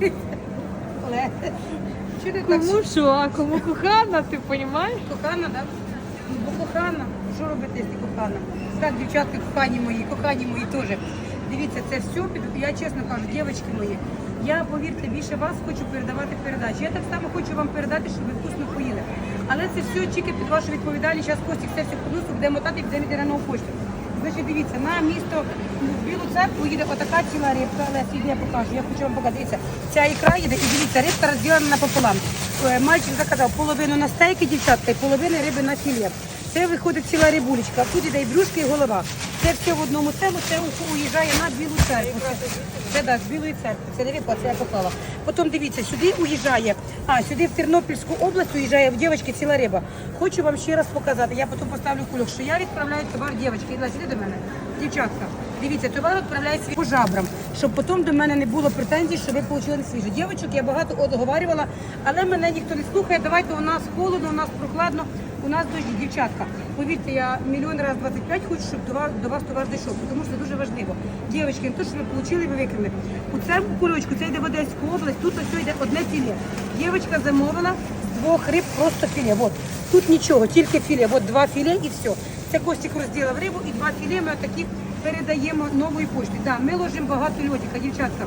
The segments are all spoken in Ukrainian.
Але чи ти так Кому що, а кому кохана, ти розумієш? кохана, так? Ну, бо кохана, що робити, якщо кохана? Так, дівчатки, кохані мої, кохані мої теж. Дивіться, це все, під- я чесно кажу, дівчатки мої, я, повірте, більше вас хочу передавати передачі. Я так само хочу вам передати, щоб ви вкусно поїли. Але це все тільки під вашу відповідальність. Зараз Костік все подусу, буде мотати і буде йти на почту. Значить, дивіться, на місто ну, в Білу церкву їде отака ціла рибка, але я покажу, я хочу вам показати. Ця ікра їде, і дивіться, рибка розділена напополам. Е, Мальчик заказав половину на стейки, дівчатка, і половину риби на філе. Це виходить ціла рибулечка, тут іде і брюшка, і голова. Це все в одному цьому, це уїжджає на білу церкву. Це, це да, з білої церкви. Це не рибка, це я поклала. Потім дивіться, сюди уїжджає, а сюди в Тернопільську область уїжджає в дівчатки ціла риба. Хочу вам ще раз показати. Я потім поставлю кульок, що я відправляю товар дівчатки. Іди сюди до мене. Дівчатка, дивіться, товар відправляється по жабрам, щоб потім до мене не було претензій, що ви отримали не свіже. Дівчаток я багато отговорювала, але мене ніхто не слухає. Давайте у нас холодно, у нас прохладно. У нас дощі, дівчатка. Повірте, я мільйон раз 25 хочу, щоб до вас, до вас товар дійшов, тому що це дуже важливо. Дівчатки, не то, що ви отримали, ви викинули. У цьому кульочку, це йде в Одеську область, тут ось йде одне філе. Дівчатка замовила з двох риб просто філе. От. Тут нічого, тільки філе. От два філе і все. Це Костік розділив рибу і два філе ми отакі передаємо новою поштою. Да, ми ложимо багато льодика, дівчатка.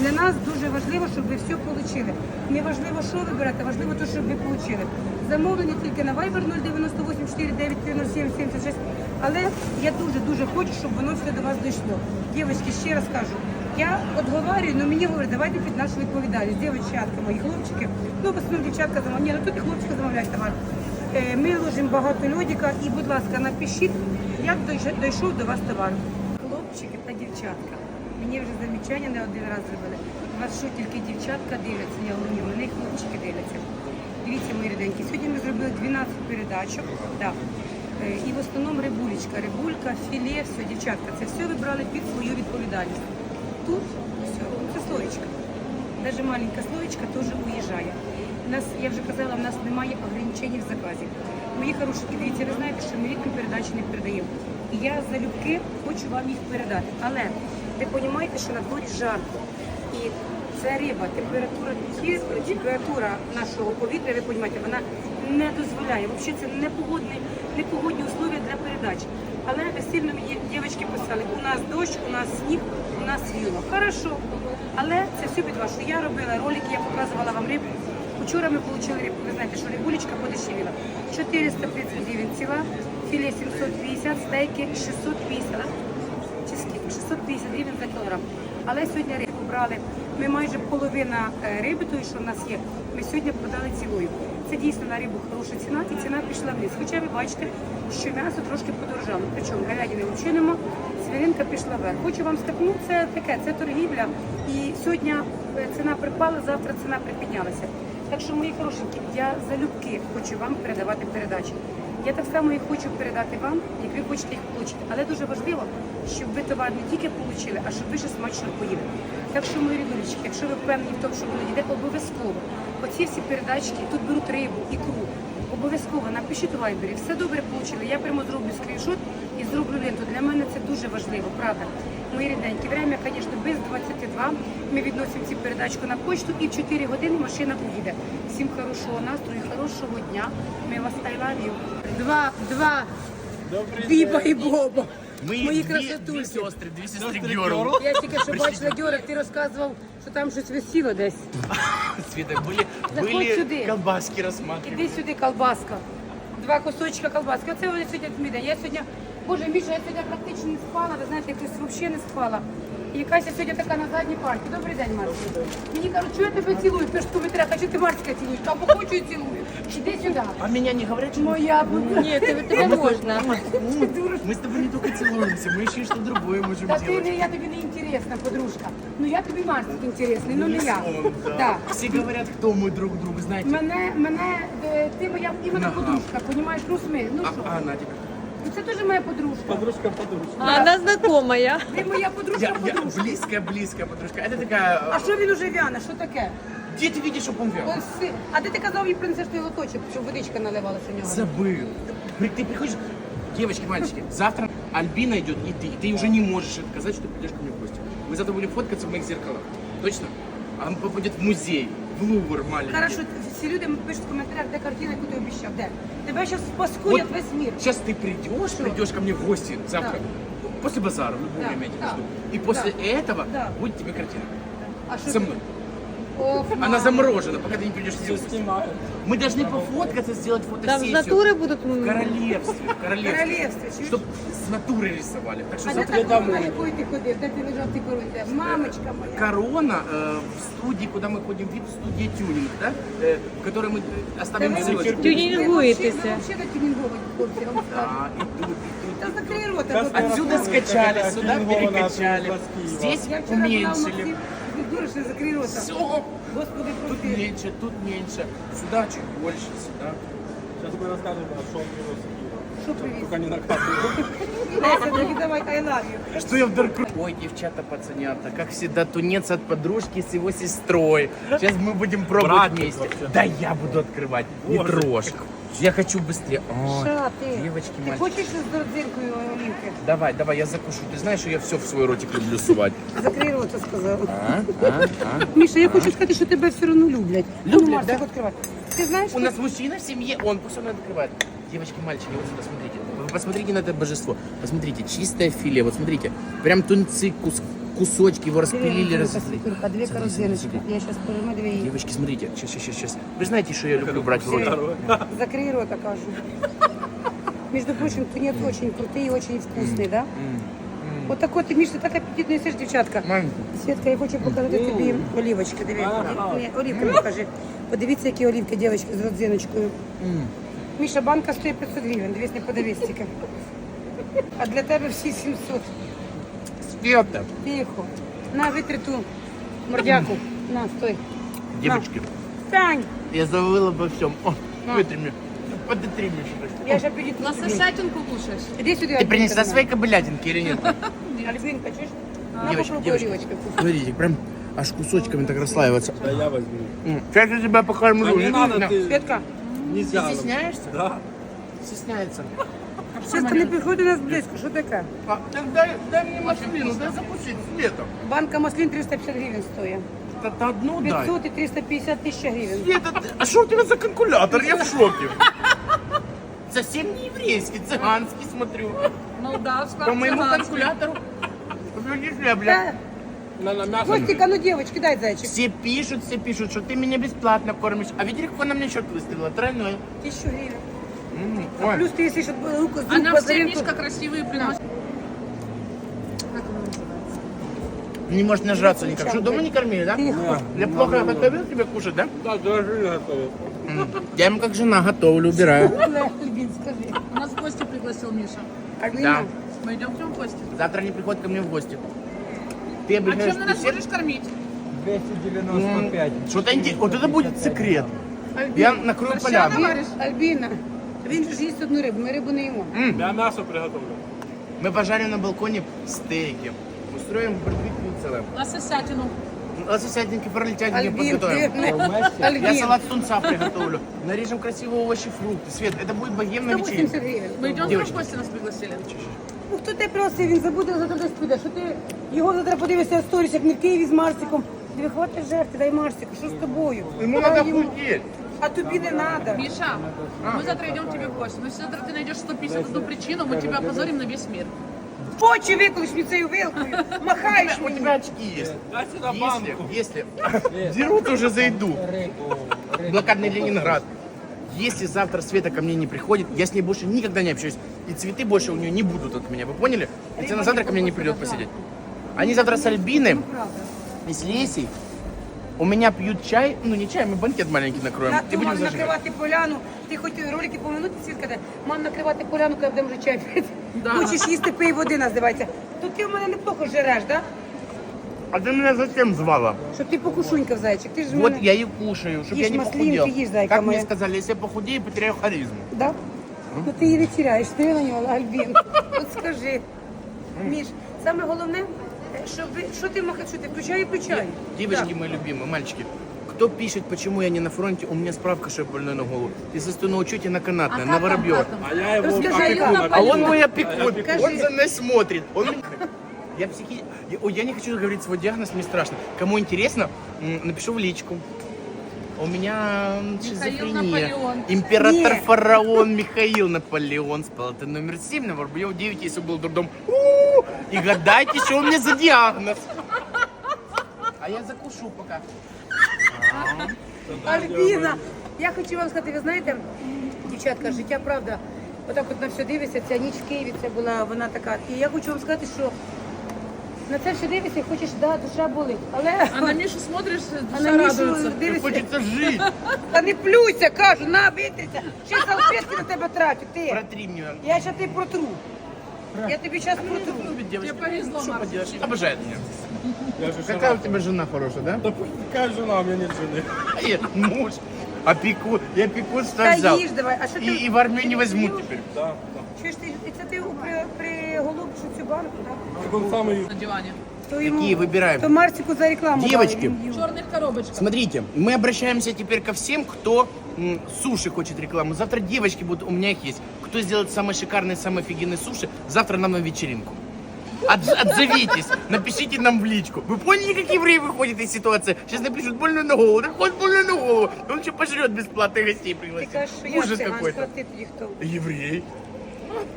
Для нас дуже важливо, щоб ви все отримали. Не важливо, що ви берете, важливо те, щоб ви отримали. Замовлення тільки на Viber 098 49 07 76. Але я дуже-дуже хочу, щоб воно все до вас дійшло. Дівчатки, ще раз кажу, я отговорюю, але мені говорять, давайте під нашу відповідальність. Дівчатка, мої хлопчики, ну в основному дівчатка замовляють. Ну тут і хлопчики замовляють товар. Е, Ми ложимо багато льодика і, будь ласка, напишіть, як дійшов до вас товар. Хлопчики та дівчатка. Мені вже замічання не один раз зробили. Вас що тільки дівчатка дивляться, я говорю, ні, мене хлопчики дивляться. Дивіться, мої ріденькі. Сьогодні ми зробили 12 передачок. Да. Е, І в основному рибулечка, рибулька, філе, все, дівчатка, це все ви брали під свою відповідальність. Тут все, це слоєчка. Навіть маленька слоєчка теж уїжджає. У нас, я вже казала, у нас немає ограничень в заказі. Мої хороші, дивіться, ви знаєте, що ми рідні передачі не передаємо. І я залюбки хочу вам їх передати. Але ви розумієте, що на дворі жарко. І це риба, температура, температура нашого повітря, ви розумієте, вона не дозволяє. Взагалі це непогодні, непогодні условия для передач. Але ви сильно мені дівчатки писали, у нас дощ, у нас сніг, у нас віло. Хорошо. Але це все під вашу. Я робила ролики, я показувала вам рибу. Вчора ми отримали рибку, ви знаєте, що рибулечка подешевіла. 430 гривень ціла, філе 750, стейки 650. Да? Чи скільки? 650 гривень за кілограм. Але сьогодні рибу брали. Ми майже половина е, риби, тої, що в нас є, ми сьогодні продали цілою. Це дійсно на рибу хороша ціна і ціна пішла вниз. Хоча ви бачите, що м'ясо трошки подорожало. Причому говядини нема, свининка пішла вверх. Хочу вам сказати, ну це таке, це торгівля. І сьогодні е, ціна припала, завтра ціна припіднялася. Так що, мої хорошенькі, я залюбки хочу вам передавати передачі. Я так само їх хочу передати вам, як ви хочете їх отримати. Але дуже важливо, щоб ви товар не тільки отримали, а щоб ви ще смачно поїли. Так що, мої рідулечки, якщо ви впевнені в тому, що воно йде, обов'язково. Оці всі передачки, тут беруть рибу, ікру. Обов'язково напишіть у вайбері, все добре отримали. Я прямо зроблю скріншот і зроблю ленту. Для мене це дуже важливо, правда. Мої ріденькі, время, звісно, без 22. Ми відносимо ці передачку на почту і в 4 години машина уїде. Всім хорошого настрою, хорошого дня. Ми вас I love you Два, два Біба і Боба. Мы Мої две, две красотульки. сестры, две сестры Герл. Я тільки що бачила Георг, ти розказував, що там щось висіло десь. Света, были, Заходь были сюди. колбаски рассматривали. Іди сюди, колбаска. Два кусочка колбаски. Оце вони сьогодні мій Я сьогодні, боже, Міша, я сьогодні практично не спала, ви знаєте, якось взагалі не спала. І якась я сьогодні така на задній парті. Добрий день, Марсі. Мені кажуть, що я тебе цілую, ти ж в коментарях, а чи ти Марська цілуєш? Або хочу і цілую. Іди сюди. А меня не говорят, что Моя будь Ні, тебе, тебе можна. мы с тобой не только целуемся, мы еще и что другое можем Та ти делать. не, я тобі не інтересна, подружка. Ну я тобі Марсик інтересний, ну не я. Словом, да. Да. Все говорят, кто мы друг другу, знаете. Мене, мене, е, ти моя іменно Ага. подружка, понімаєш, ну смі, ну А, що? а Надя, Ну це теж моя подружка. А вона знакомая. Ти моя подружка, я, я подружка. близкая, близкая подружка. Это такая... А що він уже вяне? Що таке? Где ты видишь, чтобы он вял? Ось си- А де ти казав, їй принесеш той лоточок, щоб водичка наливалася у нього? Забыл. При- Ты приходишь... Девочки, мальчики, завтра Альбина идет, и ты. И ты уже не можешь отказать, что ты придешь ко мне в гости. Мы завтра будем фоткаться в моих зеркалах. Точно? он попадет в музей, в Лувр маленький. Хорошо, всі люди пишуть в коментарях, де картина, яку ти обіцяв, де? Тебе зараз паскудять Вот весь мир. Сейчас ты придешь, придешь ко мне в гости завтра, после базара, в любое Да, время я тебя да, жду. И после да, этого да. будет тебе картина. А що Со ти- мной. Ох, Она мама. заморожена, пока ты не придешь в гости. Мы должны пофоткаться, сделать Там з фотосессию. натури будуть. В королевстве, в королевстве. Королевстве, чуєш? Чтоб с натуры рисовали. Так что А де завтра та корона, якою ти ходив? Де ти лежав, ти коруйся? Мамочка моя. Корона э, в студии, куда мы ходим, вип студия тюнинг, да? Э, в которой мы э, оставим Та ви ссылочку. взагалі- Тюнінгуєтеся. ви взагалі не тюнінговані, хлопці, я вам скажу. Да, идут, идут. Та закрий рота. будь ласка. Отсюда скачали, сюда Тюнингованная перекачали. от Киева. Здесь Я вчора була в уменьшили. Максим, ти дуриш, не закрий рота. Все. Господи, Тут прости. меньше, тут меньше. Сюда чуть больше, сюда. Сейчас мы расскажем, а что он привез из Киева. Що привіз? Только не наказывай. Леся, тоді давай, I love you. Что я вдруг... Ой, девчата, пацанята, как всегда, тунец от подружки с его сестрой. Сейчас мы будем пробовать Братик вместе. вообще. Да я буду открывать, не Боже. трожь. Я хочу быстрее. Ой, Що ти? девочки, Ти мальчики. хочеш з родзинкою Олівки? Давай, давай, я закушу. Ты знаешь, что я все в свой ротик люблю сувать. Закрий рота, сказала. А? А? А? Міша, я хочу сказати, що тебе все одно люблять. Люблять, ну, Марсик, да? відкривай. Ти знаєш, У нас мужчина в семье, он пусть он открывает. Девочки, мальчики, вот сюда смотрите. Вы посмотрите на это божество. Посмотрите, чистое филе. Вот смотрите, прям тунцы, кус- кусочки его распилили. раз- Світулька, дві корзиночки. Я зараз перейму дві її. Девочки, смотрите, сейчас, сейчас, сейчас. Вы знаете, что я люблю брать в рот? Закрий рота, кажу. Между прочим, тунец очень крутий і очень вкусний, да? Вот так от, ти, Міш, ти так апетитно їсиш, дівчатка. Маленький. Світка, я хочу показати тобі олівочки. Диви. Ні, олівками покажи. Подивіться, які олівки, дівчатки, з родзиночкою. Міша, банка стоїть 500 гривень, дивись, не подивись тільки. А для тебе всі 700. Света. Тихо. На, витри ту мордяку. На, стой. Девочки, Стань. я забыла обо всем. О, На. вытри мне. Подотри мне что-то. Я ж апетит. Лососятинку кушаєш? Іди сюди, Ты Альбінка, принесла на. свои кобылятинки или нет? Альбінка, чуєш? На, Девочки, попробуй девочки. олівочки вкусні. Смотрите, прям аж кусочками так расслаивается. Да я возьму. М, Сейчас я тебя покормлю. А не надо, ты Світка, нельзя. Ты стесняешься? Да. Стесняется. Світка, не приходи до нас близько, що таке? А, так дай, дай мне маслину, дай закусить Света. Банка маслин 350 гривень стоїть. Это ты одну дай. 500 і 350 тисяч гривень. Света, ты- а что у тебя за калькулятор? Я в шоке. Совсем не еврейский, цыганский смотрю. Молдавська. По моему калькулятору. Подожди, я, бля. Та, На, на мясо. Костика, ну девочки, дай зайчик. Все пишут, все пишут, что ты меня бесплатно кормишь. А видели, как она мне счет выставила? Тройной. Тисячу гривень. М, А Ой. плюс ты, если что, руку с Она рук все мишка красивые приносит. Не может нажраться никак. Что, дома не кормили, да? Тихо. Я плохо готовил тебе кушать, да? Да, даже готовят. М. Я ему как жена готовлю, убираю. Олег, Альбін, скажи. Нас в гости пригласил Миша. Альбіна, Да. Мы идем к нему в гости. Завтра не приходит ко мне в гости. Ты А обещаешь чем ты нас десерт? будешь кормить? 295. Что-то интересное. Вот это будет секрет. Альбіна. Я накрою Борща поляну. наваришь? Альбіна, він же ж їсть одну рибу, ми рибу не їмо. Я мясо приготовлю. Мы пожарим на балконе стейки. Устроим барбекю целое. Лососятину. Лососятинки, пролетятинки Альбін, ти подготовим. не... Я Альбін, салат с тунца приготовлю. Нарежем красиво овощи, фрукты. Свет, это будет богемная 180 вечеринка. гривень. Мы идем к нему Девочки. в гости, нас пригласили. Ну хто тебе просив, він забуде, завтра десь піде. Що ти його завтра подивишся в сторіс, як не в Києві з Марсиком. Диви, хватить жерти, дай Марсику, що з тобою? Ему Дай надо йому. худеть. А тобі не треба. Миша, мы завтра идем к тебе в гости. Но если завтра ты найдешь 151 причину, мы тебя опозорим на весь мир. В очі виколиш мені цією вилкою, махаєш У мені. тебя очки есть. Дай сюда Если, банку. если дерут, уже зайду. Блокадный Ленинград. Если завтра Света ко мне не приходит, я с ней больше никогда не общаюсь. И цветы больше у нее не будут от меня. Вы поняли? Если она завтра ко мне не придет посидеть. Они завтра с Альбиной и с Лесей у меня пьют чай. Ну не чай, мы банкет маленький накроем. На И ту будем мам зажигать. накривати поляну. Ти хоч ролики по минуті свідка, де мам накривати поляну, коли будемо вже чай пити. Да. Хочеш їсти пий води, називається. То ти в мене неплохо жереш, да? А ты меня зачем звала? Щоб ти покушунькав, зайчик. Ти ж в Вот мене... я и кушаю, чтобы Ешь я не маслинки, похудел. ешь, зайка как моя. мне сказали, если я похудею, потеряю харизму. Да? Ну ти її не теряєш, ти на нього, Альбін. От скажи. Міш, саме головне, що, ви, що ти махаєш, що включай і включай. Девочки мои любимые, мальчики, кто пишет, почему я не на фронте, у меня справка, что я больной на голову. Ты стою на учете на канатное, на воробьев. А я его Расскажи, опекун. Алена, А он опеку. мой опекун, он за мной смотрит. Он меня- Я психи... я- ой, я не хочу говорить свой диагноз, мне страшно. Кому интересно, м, напишу в личку. У меня шизофрения. Император Нет. фараон Михаил Наполеон с палаты номер 7 на Воробьев 9, если был дурдом. У-у-у! И гадайте, что у меня за диагноз. А я закушу пока. Альбіна, я хочу вам сказати, ви знаєте, дівчатка, життя правда. Отак от на все дивишся, ця ніч в Києві, це була вона така. І я хочу вам сказати, що на це все дивишся, і хочеш, да, душа болить. Але А на Мишу смотришь, а душа на Мішу радуется. дивишся. Хочется жить. Та не плюйся, кажу, на, витрися. Ще салфетки на тебе трачу, ти. Протри мне. Я ще ти протру. Я тобі зараз протру. Любит девочка. Тебе повезло, Что Марк. поделаешь? Обожает меня. Я же Какая у тебя жена хорошая, да? Да какая жена, у меня нет жены. А я муж. Опеку. Я опекунство Та взял. їж давай. А що ти? И, и в армию не возьму теперь. Да, да. Чуєш ти, і це ти при, приголубшу цю банку, так? Так он самый На диване. То йому, Какие выбираем? То Марсику за рекламу. Девочки. дали, він В їв. черных коробочках. Смотрите, мы обращаемся теперь ко всем, кто м, суши хочет рекламу. Завтра девочки будут, у меня их есть. Кто сделает самый шикарный, самый офигенный суши, завтра нам на вечеринку. Отз- отзовитесь, напишите нам в личку. Вы поняли, как евреи выходят из ситуации? Сейчас напишут больно на голову, так хоть больно на голову. Он еще пожрет бесплатно гостей Ти пригласит. кажеш, що я Ужас циган, какой-то. а ти тоді хто? Еврей.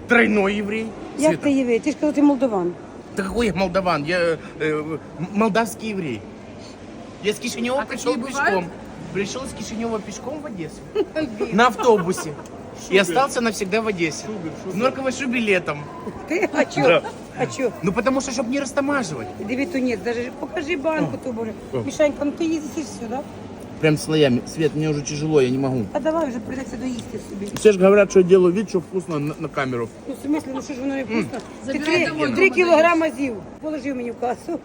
Тройной еврей. Як Света. ти єврей? Ти ж казав, ти молдаван. Да какой я молдаван? Я э, э, м- молдавский еврей. Я с Кишинева А пришел такие пешком. бывают? Пришел с Кишинева пешком в Одессу. На автобусе. И остался навсегда в Одессе. В норковой шубе летом. Ти? А чо? Да. А чо? Ну потому что, чтобы не растамаживать. Диви тунець, даже покажи банку ту, боже. Мішанька, ну ти їздиш все, да? Прям слоями. Свет, мне уже тяжело, я не могу. А давай вже прийдеться доїсти собі. Все же говорят, что я делаю вид, что вкусно на, на камеру. Ну, в смысле, ну що ж воно не вкусно? Ти Забирай три, домой, три дома кілограма з'їв. Положив мені в касу.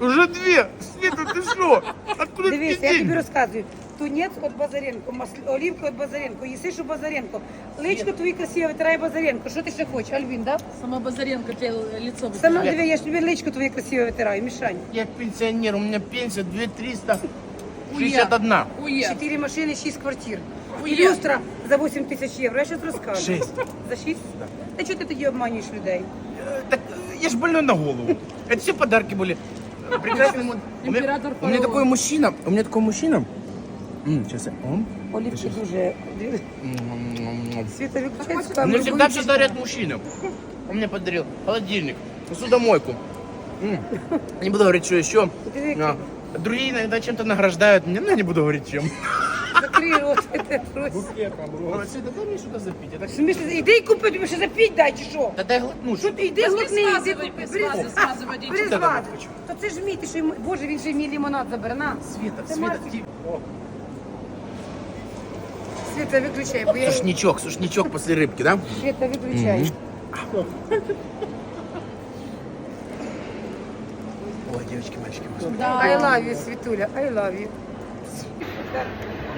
Уже две! Света, ты что? Откуда Дивися, ты я тобі деньги? розказую. Тунець від Базаренко, масло- олівка від Базаренко, їсиш у Базаренко. Личко твої красиве витирає Базаренко. Що ти ще хочеш, Альвін, да? Сама Базаренко тебе лицо Сама вытирает. диви, я ж тобі личко твоє красиве витираю, Мішань. Я пенсионер, у меня пенсия 2361. Уе. Чотири машини, шість квартир. І Ує. люстра за 8 тисяч євро. Я зараз розкажу. Шесть. За 6? Та чого ти тоді обманюєш людей? Э, Так э, я ж больной на голову. Это все подарки были. Прекрасный му- у меня, Император у меня фараон. такой мужчина, у меня такой мужчина. М, Сейчас я. ом. Олівки дуже... М-м-м. Світа виключається, Мне камеру всегда все виключить. дарят мужчины. Он мне подарил холодильник, посудомойку. М. Не буду говорить, что еще. Диви, який. А, Другие иногда чем-то награждают меня, но я не буду говорить чем. Закрий рот, це просто. букетом роз. Света, дай мне что-то запить. Я так... В смысле, іди і купи, тобі ще запіть дай, чи що? Да дай глотну. Що ти, йди Возьми глотни, йди смазывай, купи. смазывай, смазывай, иди. Бери Да, да, звади. хочу. То це ж мій, ти що йому... Боже, він же мій лимонад забере, на. Света, Це Света, Марсик. ти- Світа, виключай, бо я... Сушничок, сушничок после рыбки, да? Світа, виключай. девочки, мальчики, господи. I love you, Світуля, I love you.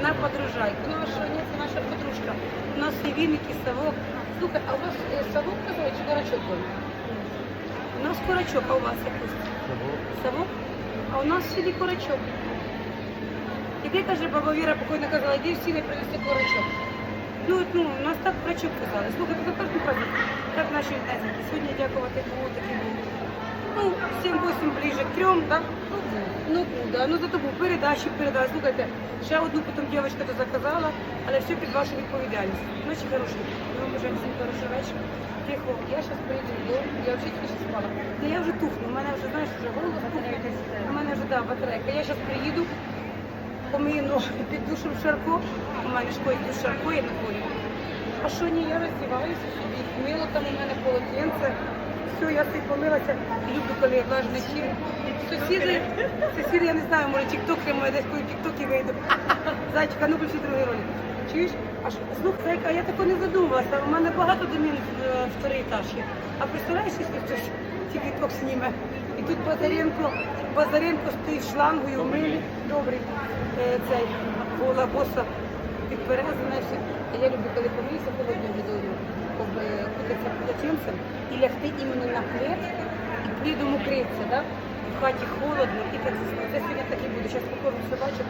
На подружайку. Ну а що, ні, це наша подружка. У нас є віники, совок. Слухай, а у вас е, совок казали чи корочок був? У нас корочок, а у вас якось? Совок? А у нас в селі корочок. Іди, каже, баба Віра покойно казала, іди в сіни принеси корочок. Ну, от, ну, у нас так корочок казали. Слухай, за кожен праздник. Так наші знаєте, сьогодні дякувати Богу, такий був. Ну, 7-8 ближе к трьом, так? Ну, да, ну зато був передачі передали. Слухайте, ще одну потім дівчинка то заказала, але все під вашу відповідальність. Ночі хороші. Ми вам бажаємо всім хороший вечір. Тихо, я зараз приїду додому, я вже тільки що спала. Та я вже тухну, у мене вже, знаєш, вже голос тухне. У мене вже, да, батарейка. Я зараз приїду, помию ноги під душем Шарко. У мене шкодить душ Шарко, я на дворі. А що ні, я роздіваюся собі, мило там у мене полотенце. Все, я собі помилася. Люблю, коли я влажу на тілі. Сусіди, сусіди, я не знаю, може тік-ток тримає, десь коли тік-токи вийду. Зайчика, ну включи другий ролик. Чуєш? А що, слухай, зайка, я тако не задумалася. У мене багато домін в е, вторий етаж є. А представляєш, якщо хтось тік-ток зніме? І тут Базаренко, Базаренко стоїть шлангою в милі. Добрий е, цей гола боса підперезана. все. А я люблю, коли помилися холодною водою, кутатися полотенцем і лягти іменно на плед, і плідом укритися, да? В хаті холодно, і так. Це сьогодні так і буде. Зараз покормлю собачок,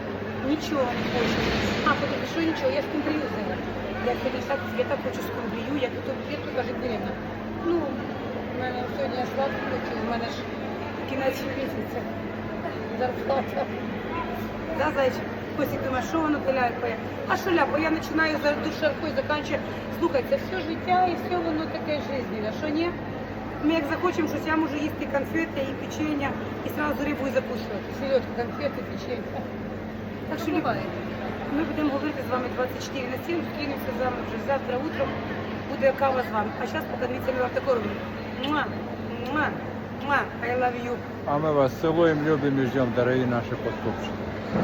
нічого не хочу. А, потім, що нічого, я ж скумбрію взяла. Я сьогодні так, я так хочу скумбрію, як то клітку каже Деревна. Ну, у мене сьогодні я сладко у мене ж кінець місяця. Зарплата. да, зайчик? Костик думає, що воно то? А що ляпає? Я починаю за душаркою, заканчую. Слухай, це все життя і все воно таке жизненне, що ні? Ми як захочемо щось, я можу їсти конфети і печення, і одразу рибу і закусувати. Селедку, конфети, печення. Так що Буває. ми будемо говорити з вами 24 на 7, зустрінемося з вами вже завтра утром. Буде кава з вами. А зараз ми вам тако робимо. Муа, муа, муа, I love you. А мы вас целуем, любим и ждем, дорогие наши подкупщики.